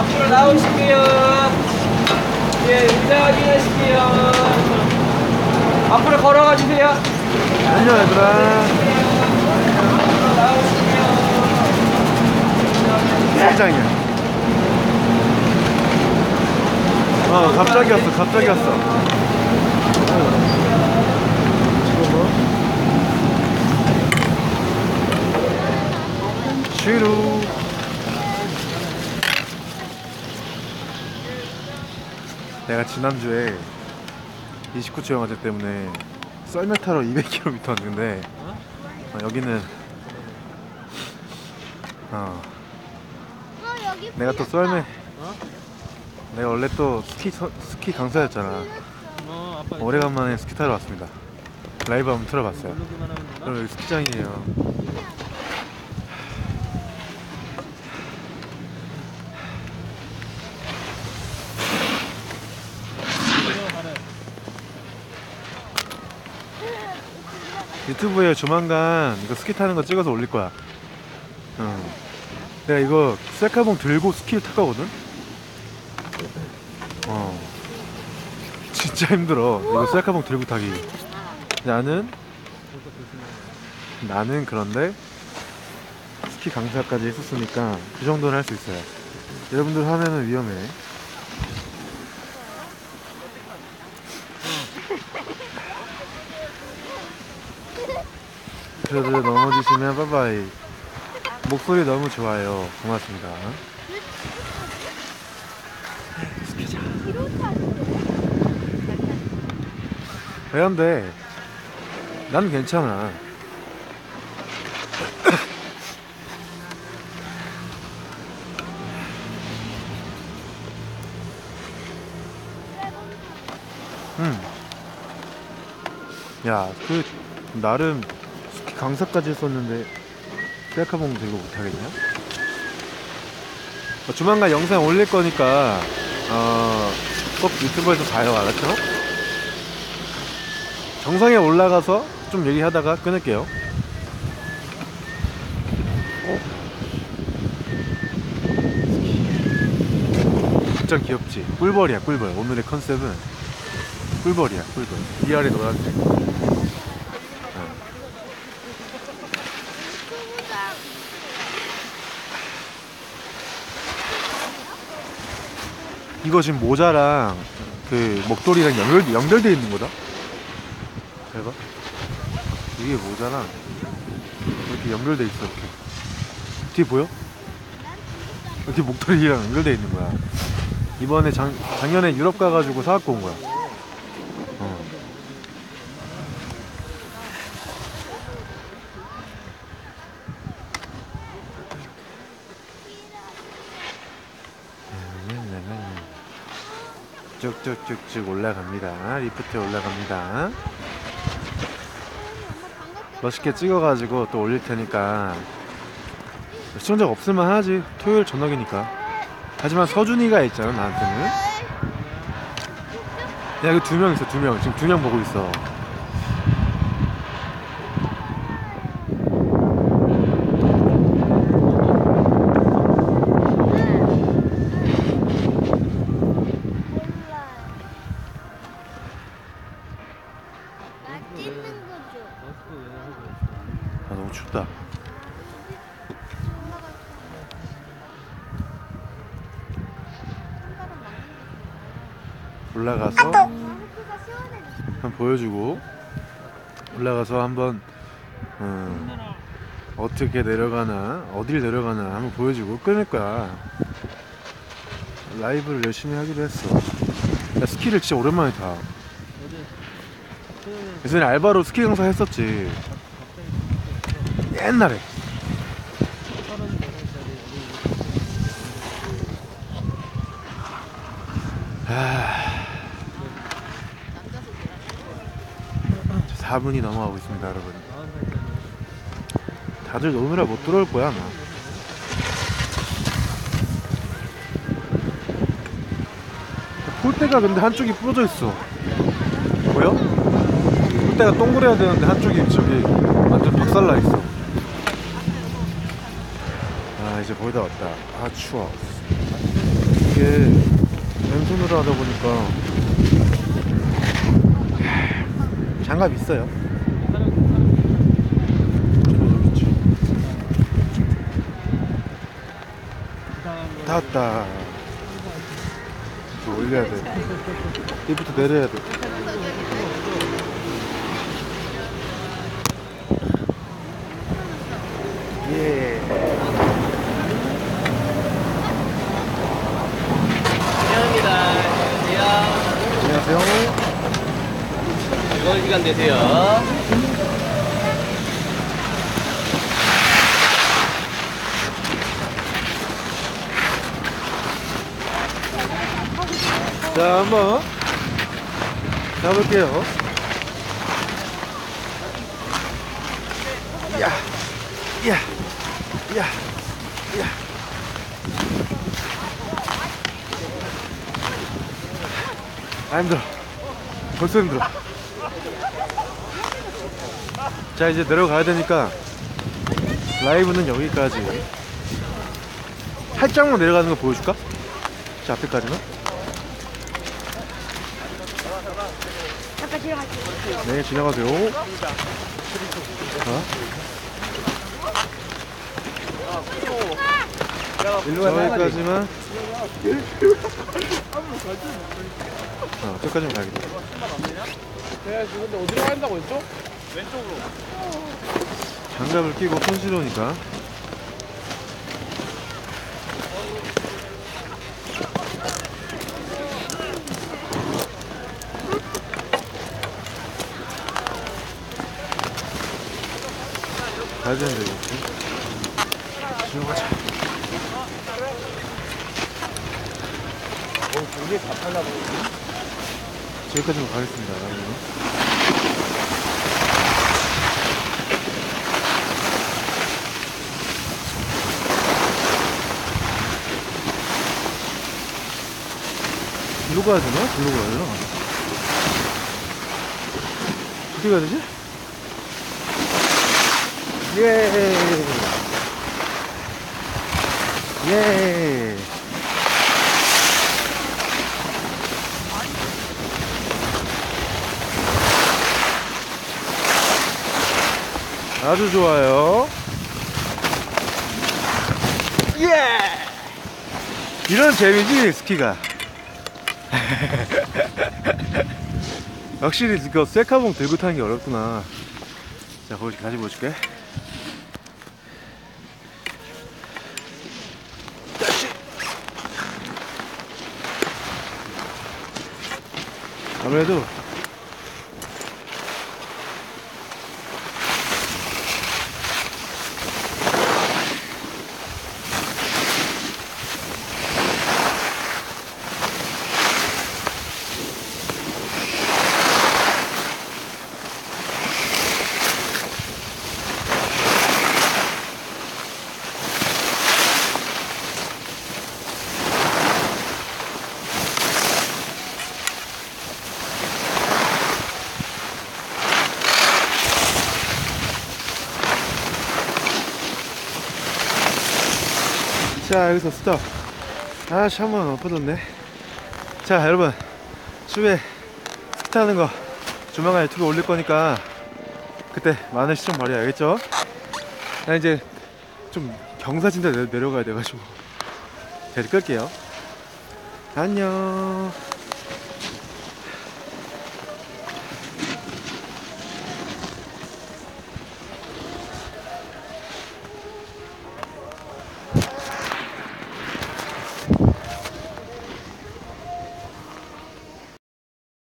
앞으로 나오실게요. 예, 의자 확인하실게요. 앞으로 걸어가 주세요. 안녕 얘들아. 굉장이야 어 갑자기 왔어 갑자기 왔어 쉬루 내가 지난주에 29초 영화제 때문에 썰매 타러 200km 왔는데 어, 여기는 어, 어 여기 내가 또 썰매 내가 원래 또 스키 서- 스키 강사였잖아. 어, 아빠 오래간만에 스키 타러 왔습니다. 라이브 한번 틀어봤어요. 모르기만 여기 스키장이에요 유튜브에 조만간 이거 스키 타는 거 찍어서 올릴 거야 어. 내가 이거 셀카봉 들고 스키를 탈 거거든 어 진짜 힘들어 이거 셀카봉 들고 타기 나는 나는 그런데 스키 강사까지 했었으니까 그 정도는 할 수 있어요. 여러분들 하면은 위험해. 그래도 넘어지시면 빠바이. 목소리 너무 좋아요. 고맙습니다. 왜안돼? 난 괜찮아. 응. 야, 그 나름 강사까지 했었는데 셀카봉 들고 못하겠냐? 어, 조만간 영상 올릴 거니까 어, 꼭 유튜브에서 봐요, 알았죠? 정상에 올라가서 좀 얘기하다가 끊을게요. 진짜 귀엽지? 꿀벌이야, 꿀벌. 오늘의 컨셉은 꿀벌이야, 꿀벌. 위아래 노란색. 이거 지금 모자랑 그 목도리랑 연결, 연결되어 있는 거다? 대박. 이게 모자랑 이렇게 연결돼 있어, 이렇게. 뒤에 보여? 이렇게 목도리랑 연결돼 있는 거야. 이번에 작, 작년에 유럽 가가지고 사갖고 온 거야. 쭉쭉쭉쭉 올라갑니다. 리프트 올라갑니다. 멋있게 찍어가지고 또 올릴 테니까 시청자가 없을만 하지. 토요일 저녁이니까. 하지만 서준이가 있잖아 나한테는. 야, 그 두 명 있어, 두 명. 지금 두 명 보고 있어. 나 찍는 거죠. 아, 너무 춥다. 올라가서 시원해졌어. 한번 보여주고 올라가서 한번 음, 어떻게 내려가나 어딜 내려가나 한번 보여주고 끊을 거야. 라이브를 열심히 하기로 했어. 야, 스키를 진짜 오랜만에 타. 예전에 알바로 스키 강사 했었지. 옛날에. 아... 4분이 넘어가고 있습니다 여러분. 다들 노느라 못 들어올 거야 아마. 폴대가 근데 한쪽이 부러져 있어. 보여? 폴대가 동그래야 되는데 한쪽이 저기 완전 박살나 있어. 아 이제 거의 다 왔다. 아 추워. 이게 왼손으로 하다 보니까 장갑 있어요. 다 왔다. 이거 올려야 돼. 이부터 내려야 돼. 예. 안녕합니다. 안녕하세요. 안녕하세요. 즐거운 시간 되세요. 자, 한번 가볼게요. 야, 야, 야, 야. 아, 힘들어. 벌써 힘들어. 자, 이제 내려가야 되니까 라이브는 여기까지. 살짝만 내려가는 거 보여줄까? 자, 앞에까지만. 잠깐 들어갈게요. 네, 지나가세요. 자, 저기까지만. 어, 저까지만 가야겠다. 지금 근데 어디로 간다고 했죠? 왼쪽으로. 장갑을 끼고 손실오니까. 가야 되는데, 이거. 지금 가자. 어, 굉장히 답하나 보네. 저기까지만 가겠습니다. 뒤로 가야 되나? 뒤로 가야 되나? 어떻게 가야 되지? 예! 예! 아주 좋아요. 예! 이런 재미지, 스키가. 확실히 그 셀카봉 들고 타는 게 어렵구나. 자, 보여줄 다시 보여줄게. 아무래도 자 여기서 스톱. 아씨 한 번 엎어졌네. 자 여러분. 숲에 스키 타는 거 조만간 유튜브에 올릴 거니까 그때 많은 시청 바라야겠죠? 나 이제 좀 경사진데 내- 내려가야 돼가지고. 자 이제 끌게요. 안녕